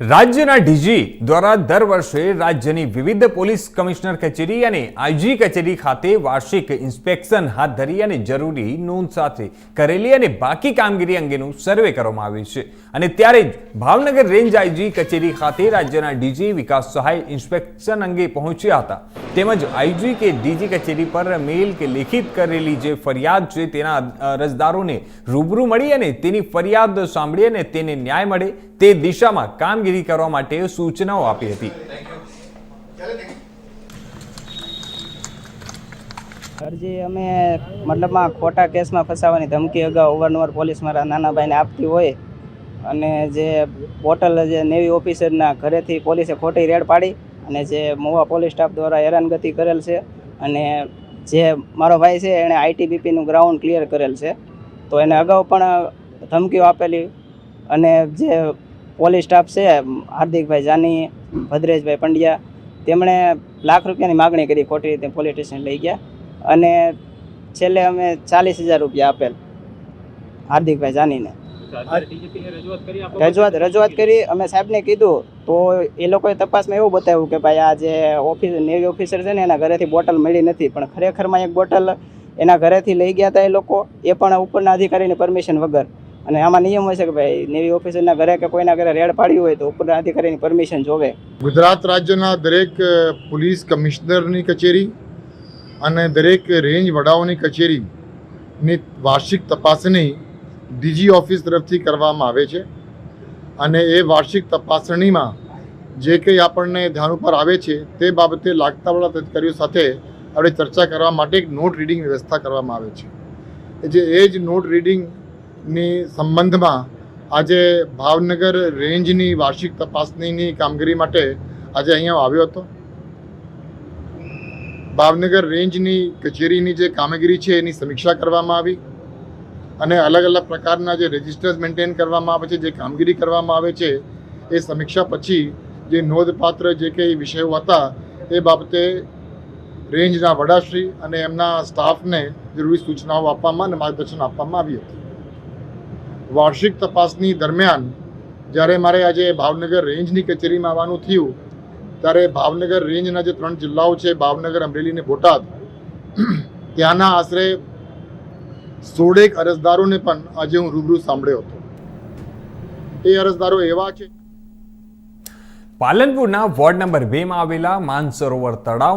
રાજ્યના ડીજી દ્વારા દર વર્ષે રાજ્યની વિવિધ પોલીસ કમિશનર કચેરી અને આઈજી કચેરી ખાતે વાર્ષિક ઇન્સ્પેક્શન હાથ ધરી અને જરૂરી નોંધ સાથે કરેલી અને બાકી કામગીરી અંગેનું સર્વે કરવામાં આવ્યું છે. અને ત્યારે જ ભાવનગર રેન્જ આઈજી કચેરી ખાતે રાજ્યના ડીજી વિકાસ સહાય ઇન્સ્પેક્શન અંગે પહોંચ્યા હતા. તેમજ આઈજી કે ડીજી કચેરી પર મેલ કે લેખિત કરેલી જે ફરિયાદ છે તેના અરજદારોને રૂબરૂ મળી અને તેની ફરિયાદ સાંભળી અને તેને ન્યાય મળે તે દિશામાં કામગીરી કરવા માટે સૂચનાઓ આપી હતી. અરજી અમે મતલબમાં ખોટા કેસમાં ફસાવાની ધમકી અગાઉ અવારનવાર પોલીસ મારા નાના ભાઈને આપતી હોય અને જે પોર્ટલ જે નેવી ઓફિસરના ઘરેથી પોલીસે ખોટી રેડ પાડી અને જે મોવા પોલીસ સ્ટાફ દ્વારા હેરાનગતિ કરેલ છે અને જે મારો ભાઈ છે એણે આઈટીબીપીનું ગ્રાઉન્ડ ક્લિયર કરેલ છે, તો એને અગાઉ પણ ધમકીઓ આપેલી અને જે પોલીસ સ્ટાફ છે, હાર્દિકભાઈ જાની, ભદ્રેશભાઈ પંડ્યા, તેમણે લાખ રૂપિયાની માગણી કરી ખોટી રીતે પોલીસ સ્ટેશન લઈ ગયા અને છેલ્લે અમે ચાલીસ હજાર રૂપિયા આપેલ હાર્દિકભાઈ જાનીને. રજૂઆત રજૂઆત કરી. અમે સાહેબને કીધું, તો એ લોકોએ તપાસમાં એવું બતાવ્યું કે ભાઈ આ જે ઓફિસ નેવી ઓફિસર છે ને, એના ઘરેથી બોટલ મળી નથી. પણ ખરેખરમાં એક બોટલ એના ઘરેથી લઈ ગયા હતા એ લોકો, એ પણ ઉપરના અધિકારીની પરમિશન વગર. અને આમાં નિયમ હોય છે કે ભાઈ નેવી ઓફિસરના ઘરે કે કોઈના ઘરે રેડ પાડ્યું હોય તો ઉપરના અધિકારીની પરમિશન જોવે. ગુજરાત રાજ્યના દરેક પોલીસ કમિશનરની કચેરી અને દરેક રેન્જ વડાઓની કચેરીની વાર્ષિક તપાસણી ડીજી ઓફિસ તરફથી કરવામાં આવે છે અને એ વાર્ષિક તપાસણીમાં જે કંઈ આપણને ધ્યાન ઉપર આવે છે તે બાબતે લાગતાવાળા અધિકારીઓ સાથે આપણે ચર્ચા કરવા માટે એક નોટ રીડિંગ વ્યવસ્થા કરવામાં આવે છે. જે એ જ નોટ રીડિંગની સંબંધમાં આજે ભાવનગર રેન્જની વાર્ષિક તપાસણીની કામગીરી માટે આજે અહીંયા આવ્યો હતો. ભાવનગર રેન્જની કચેરીની જે કામગીરી છે એની સમીક્ષા કરવામાં આવી. અને અલગ અલગ પ્રકારના જે રજિસ્ટર્સ મેન્ટેન કરવામાં આવે છે, જે કામગીરી કરવામાં આવે છે, એ સમીક્ષા પછી જે નોંધપાત્ર જે કંઈ વિષયો હતા, એ બાબતે રેન્જના વડાશ્રી અને એમના સ્ટાફને જરૂરી સૂચનાઓ આપવામાં અને માર્ગદર્શન આપવામાં આવ્યું હતી. વાર્ષિક તપાસની દરમિયાન, જ્યારે મારે આજે ભાવનગર રેન્જની કચેરીમાં આવવાનું થયું, ત્યારે ભાવનગર રેન્જના જે ત્રણ જિલ્લાઓ છે, ભાવનગર, અમરેલી અને બોટાદ, ત્યાંના આશરે સોળેક અરજદારોને પણ આજે હું રૂબરૂ સાંભળ્યો હતો. એ અરજદારો એવા છે. પાલનપુરના વોર્ડ નંબર બેમાં આવેલા માનસરોવર તળાવ